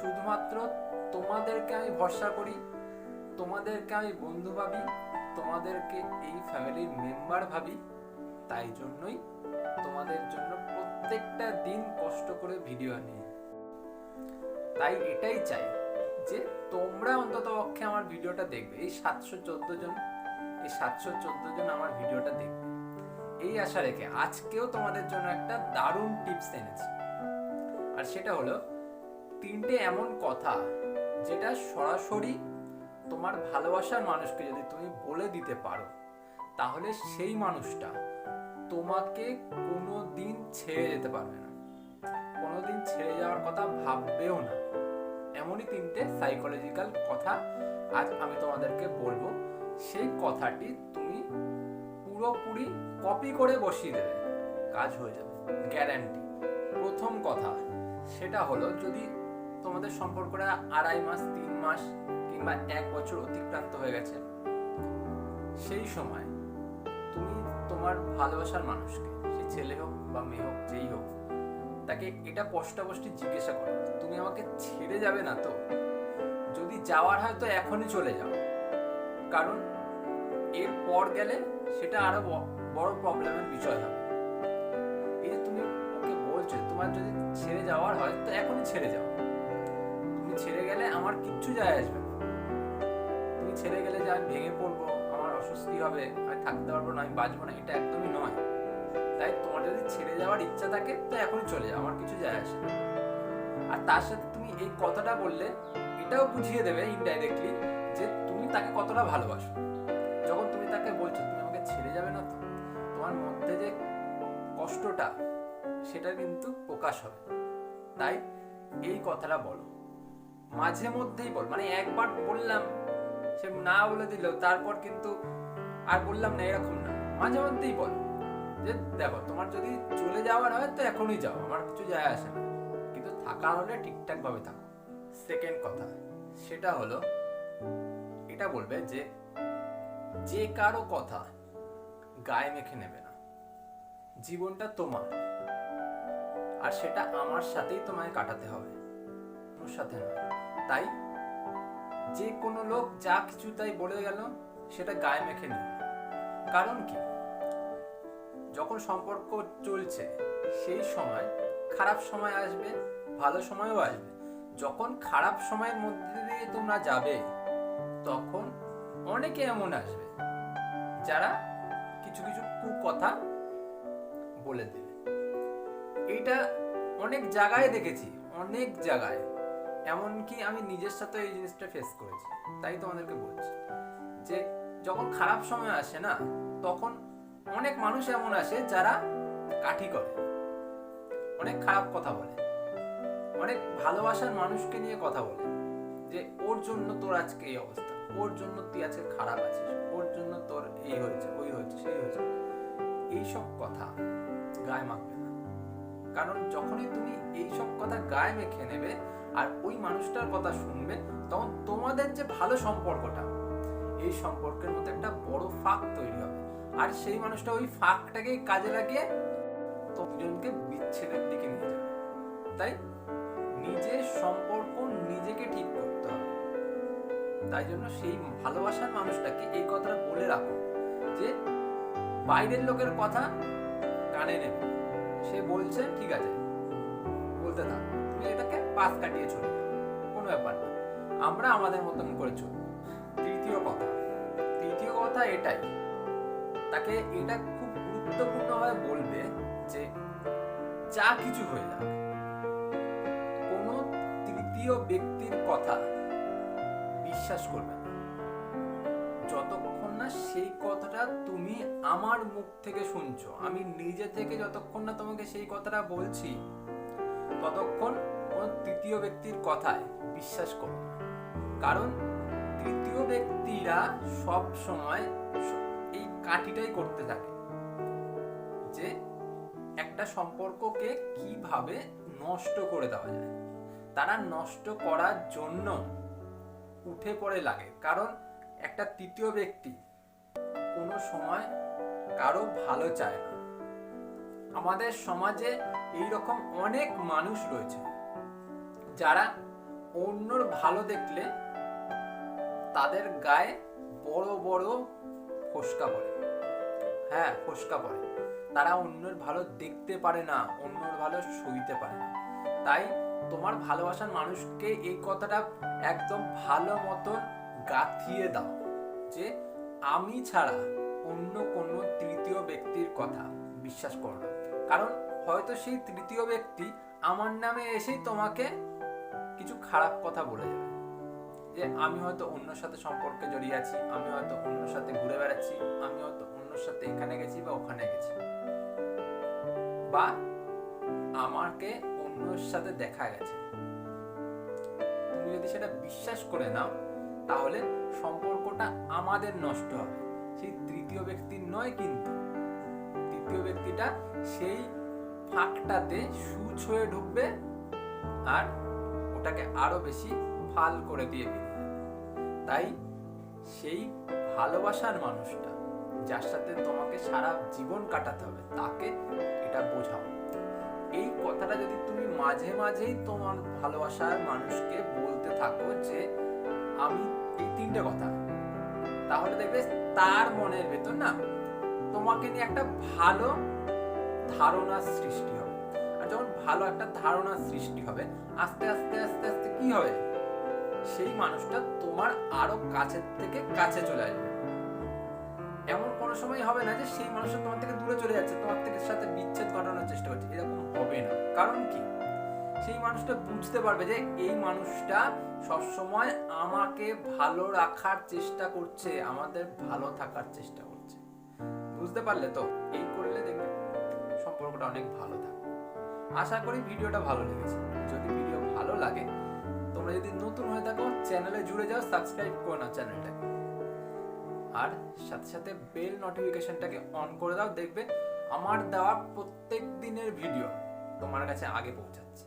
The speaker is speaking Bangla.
শুধুমাত্র তোমাদেরকে আমি ভরসা করি, তোমাদেরকে আমি বন্ধু ভাবি, তোমাদেরকে এই ফ্যামিলির মেম্বার ভাবি। তাই জন্যই তোমাদের জন্য প্রত্যেকটা দিন কষ্ট করে ভিডিও আনি। তাই এটাই চাই যে তোমরা অন্তত পক্ষে আমার ভিডিওটা দেখবে। এই সাতশো চোদ্দ জন, এই সাতশো চোদ্দ জন আমার ভিডিওটা দেখবে। এই আশা রেখে আজকেও তোমাদের জন্য একটা দারুণ টিপস এনেছি। আর সেটা হলো তিনটে এমন কথা যেটা সরাসরি তোমার ভালোবাসার মানুষকে যদি তুমি বলে দিতে পারো, তাহলে সেই মানুষটা তোমাকে কোনো দিন ছেড়ে যেতে পারবে না। কোনো দিন ছেড়ে যাওয়ার কথা ভাববেও না। এমনই তিনটে সাইকোলজিক্যাল কথা আজ আমি তোমাদেরকে বলব। সেই কথাটি তুমি পুরোপুরি কপি করে বসিয়ে দেবে। কাজ হয়ে যাবে। গ্যারান্টি প্রথম কথা সেটা হলো যদি তোমাদের সম্পর্কটা আড়াই মাস, তিন মাস কিংবা এক বছর অতিক্রান্ত হয়ে গেছে। সেই সময় তুমি তোমার ভালোবাসার মানুষকে, সে ছেলে হোক বা মেয়ে হোক, যেই হোক, তাকে এটা স্পষ্টাস্পষ্টি জিজ্ঞাসা করো, তুমি আমাকে ছেড়ে যাবে না তো? যদি যাওয়ার হয় তো এখনই চলে যাও। কারণ এর পর গেলে সেটা আরও বড় প্রবলেমের বিষয় হবে। এই যে তুমি ওকে বলছো তোমার যদি ছেড়ে যাওয়ার হয় তো এখনই ছেড়ে যাও। তুমি ছেড়ে গেলে আমার কিচ্ছু যায় আসবে তুমি ছেড়ে গেলে যে আমি ভেঙে পড়ব, আমার অস্বস্তি হবে আমি থাকতে পারব না, আমি বাঁচবো না, এটা একদমই নয়। তাই তোমার যদি ছেড়ে যাওয়ার ইচ্ছা থাকে, তো এখনই চলে যাও, আমার কিছু যায় আসে আর তার সাথে তুমি এই কথাটা বললে, এটাও বুঝিয়ে দেবে ইনডাইরেক্টলি যে তুমি তাকে কতটা ভালোবাসো। যখন তুমি তাকে বলছো, তুমি আমাকে ছেড়ে যাবে না তো? তোমার মধ্যে যে কষ্টটা, সেটা কিন্তু প্রকাশ হবে। তাই এই কথাটা বলো। মাঝে মধ্যেই বল মানে একবার বললাম, সে না বলে দিল, তারপর কিন্তু আর বললাম না, এরকম না। মাঝে মধ্যেই বল, যে দেখো, তোমার যদি চলে যাওয়ার হয় তো এখনই যাও, আমার কিছু যায় আসে না। কিন্তু থাকা হলে ঠিকঠাক ভাবে থাকো। সেকেন্ড কথা, সেটা হলো, এটা বলবে যে যে কারও কথা গায়ে মেখে নেবে না। জীবনটা তোমার, আর সেটা আমার সাথেই তোমায় কাটাতে হবে। ওর সাথে না তাই যে কোনো লোক যা কিছু তাই বলে গেল, সেটা গায়ে মেখে না। কারণ কি? যখন সম্পর্ক চলছে, সেই সময় খারাপ সময় আসবে, ভালো সময়ও আসবে। যখন খারাপ সময়ের মধ্যে দিয়ে তোমরা যাবে, তখন অনেকে এমন আসবে, যারা কিছু কিছু কুকথা বলে দেবে। এটা অনেক জায়গায় দেখেছি, অনেক জায়গায়। এমনকি আমি নিজের সাথে এই জিনিসটা ফেস করেছি, তাই তোমাদেরকে বলছি। যে যখন খারাপ সময় আসে না, তখন অনেক মানুষ এমন আসে যারা কাঠি করে, অনেক খারাপ কথা বলে, অনেক ভালোবাসার মানুষকে নিয়ে কথা বলে, যে ওর জন্য তোর আজকে এই অবস্থা, ওর জন্য তুই আজকে খারাপ আছিস, ওর জন্য তোর এই হয়েছে, ওই হয়েছে, সেই হয়েছে। এইসব কথা গায়ে মাখবে না। কারণ যখনই তুমি এইসব কথা গায়ে মেখে নেবে আর ওই মানুষটার কথা শুনবে, তখন তোমাদের যে ভালো সম্পর্কটা, এই সম্পর্কের মধ্যে একটা বড় ফাঁক তৈরি হবে। আর সেই মানুষটা ওই ফাঁকটাকেই কাজে লাগিয়ে দুজনকে বিচ্ছেদের দিকে নিয়ে যাবে। তাই নিজের সম্পর্ক নিজেকে ঠিক করতে হবে। তাই জন্য সেই ভালোবাসার মানুষটাকে এই কথাটা বলে রাখো যে, বাইরের লোকের কথা কানে নেবে। সে বলছে, ঠিক আছে, বলতে থাক। পাশ কাটিয়ে চলে কোনো ব্যাপার না। আমরা আমাদের মতন করে চলব। তৃতীয় কথা। তৃতীয় কথা এটাই। তাকে এটা খুব গুরুত্বপূর্ণ গুরুত্বপূর্ণভাবে বলবে যে যা কিছু হয়ে যাক, কোনো তৃতীয় ব্যক্তির কথা বিশ্বাস করবে না। যতক্ষণ না সেই কথাটা তুমি আমার মুখ থেকে শুনছো, আমি নিজে থেকে যতক্ষণ না তোমাকে সেই কথাটা বলছি, ততক্ষণ কোন তৃতীয় ব্যক্তির কথায় বিশ্বাস করো। না কারণ তৃতীয় ব্যক্তিরা সব সময় এই কাঠিটাই করতে থাকে যে একটা সম্পর্ককে কীভাবে নষ্ট করে দেওয়া যায়। তারা নষ্ট করার জন্য উঠে পড়ে লাগে। কারণ একটা তৃতীয় ব্যক্তি কোনো সময় কারও ভালো চায় না। আমাদের সমাজে এই রকম অনেক মানুষ রয়েছে। যারা অন্যর ভালো দেখলে তাদের গায়ে বড় বড় ফোসকা পড়ে। হ্যাঁ ফোসকা পড়ে। তারা অন্যের ভালো দেখতে পারে না, অন্যের ভালো সইতে পারে না। তাই তোমার ভালোবাসার মানুষকে এই কথাটা একদম ভালো মতো গাঁথিয়ে দাও যে আমি ছাড়া অন্য কোনো তৃতীয় ব্যক্তির কথা বিশ্বাস করো না। কারণ হয়তো সেই তৃতীয় ব্যক্তি আমার নামে এসেই তোমাকে কিছু খারাপ কথা বলে যাবে। যে আমি হয়তো অন্যর সাথে সম্পর্কে জড়িয়ে আছি, আমি হয়তো অন্যর সাথে ঘুরে বেড়াচ্ছি, আমি হয়তো অন্যর সাথে এখানে গেছি বা ওখানে গেছি। বা আমাকে অন্যর সাথে দেখা গেছে। তুমি যদি সেটা বিশ্বাস করে নাও, তাহলে সম্পর্কটা আমাদের নষ্ট হবে। সেই তৃতীয় ব্যক্তির নয় কিন্তু, তৃতীয় ব্যক্তিটা সেই ফাঁকটাতে সুচ হয়ে ঢুকবে আর ওটাকে আরও বেশি ফাল করে দিয়ে যাবে। তাই সেই ভালোবাসার মানুষটা যার সাথে তোমাকে সারা জীবন কাটাতে হবে, তাকে এটা বোঝাও এই কথাটা যদি তুমি মাঝে মাঝেই তোমার ভালোবাসার মানুষকে বলতে থাকো যে, আমি এই তিনটে কথা তাহলে দেখবে তার মনের ভেতর না তোমাকে নিয়ে একটা ভালো ধারণা সৃষ্টি যখন ভালো একটা ধারণা সৃষ্টি হবে, আস্তে আস্তে আস্তে আস্তে কি হবে? সেই মানুষটা তোমার আরও কাছের থেকে কাছে চলে আসবে। এমন কোনো সময় হবে না যে সেই মানুষটা তোমার থেকে দূরে চলে যাচ্ছে, তোমার থেকে সাথে বিচ্ছেদ ঘটানোর চেষ্টা করছে। এরকম হবে না। কারণ কি? সেই মানুষটা বুঝতে পারবে যে এই মানুষটা সবসময় আমাকে ভালো রাখার চেষ্টা করছে, আমাদের ভালো থাকার চেষ্টা করছে। বুঝতে পারলে তো? এই করলে দেখবে সম্পর্কটা অনেক ভালো থাকবে। আশা করি ভিডিওটা ভালো লেগেছে। যদি ভিডিও ভালো লাগে, তোমরা যদি নতুন হয়ে থাকো, চ্যানেলে জুড়ে যাও সাবস্ক্রাইব করো না চ্যানেলটাকে। আর সাথে সাথে বেল নোটিফিকেশনটাকে অন করে দাও, দেখবে আমার দেওয়া প্রত্যেক দিনের ভিডিও তোমার কাছে আগে পৌঁছাচ্ছে।